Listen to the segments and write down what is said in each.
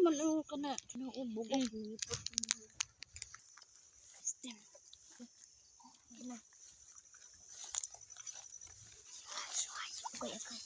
naman ang kana kinuubog ang lipot. Stem. Okay, okay.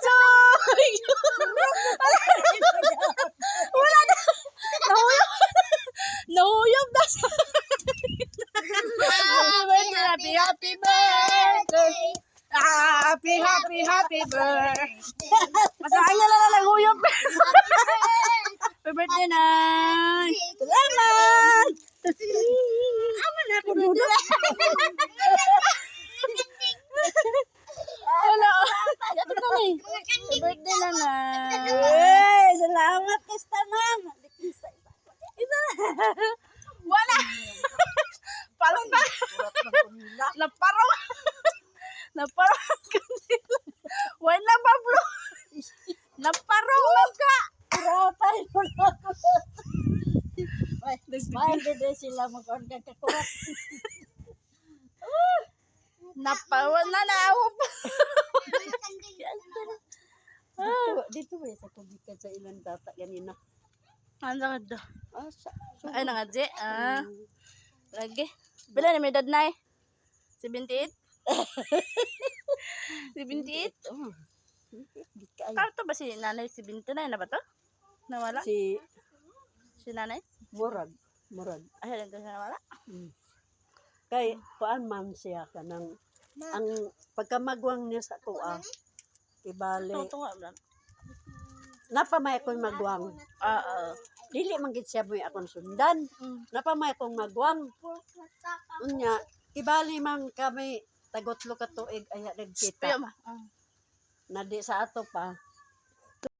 Sorry! Wala na! Nahuyog! Nahuyog na sa... Happy birthday, happy, happy! Happy, birthday! Masaan niya lang lang huyog. Happy birthday, Nay! Salamat! Ama na ako dito. Wala. Yato na. Happy birthday na na. Hey, salamat kasta ma'am. Isa. Wala. Parang pa. Naparong. Naparong ang kanila. Wala Pablo. Naparong lang ka. Ratay mo na ako. Mahal din sila mag-order ka kurat. Napawan na na ako pa. Dito, ba sa kubikan sa ilang data ganina? Ano ka do? Ah, Ay, nangadje. Ah. Lagi. Bila na may edad na eh? 78? 78? oh. Karto ba si nanay 79 na ba to? Nawala? Si Si nanay? Murag. Murag. Ay, nandun siya nawala? Mm. Kay, kuan man siya ka ng, ang pagkamagwang niya sa tuwa, ibali, Ito, ito nga. Blan. napamay akong magwang. Ah, ah. Dili man gid siya mo akong sundan. Mm. Napamay akong magwang. Unya, ibali man kami tagotlo ka tuig aya nagkita. Ah. na di sa ato pa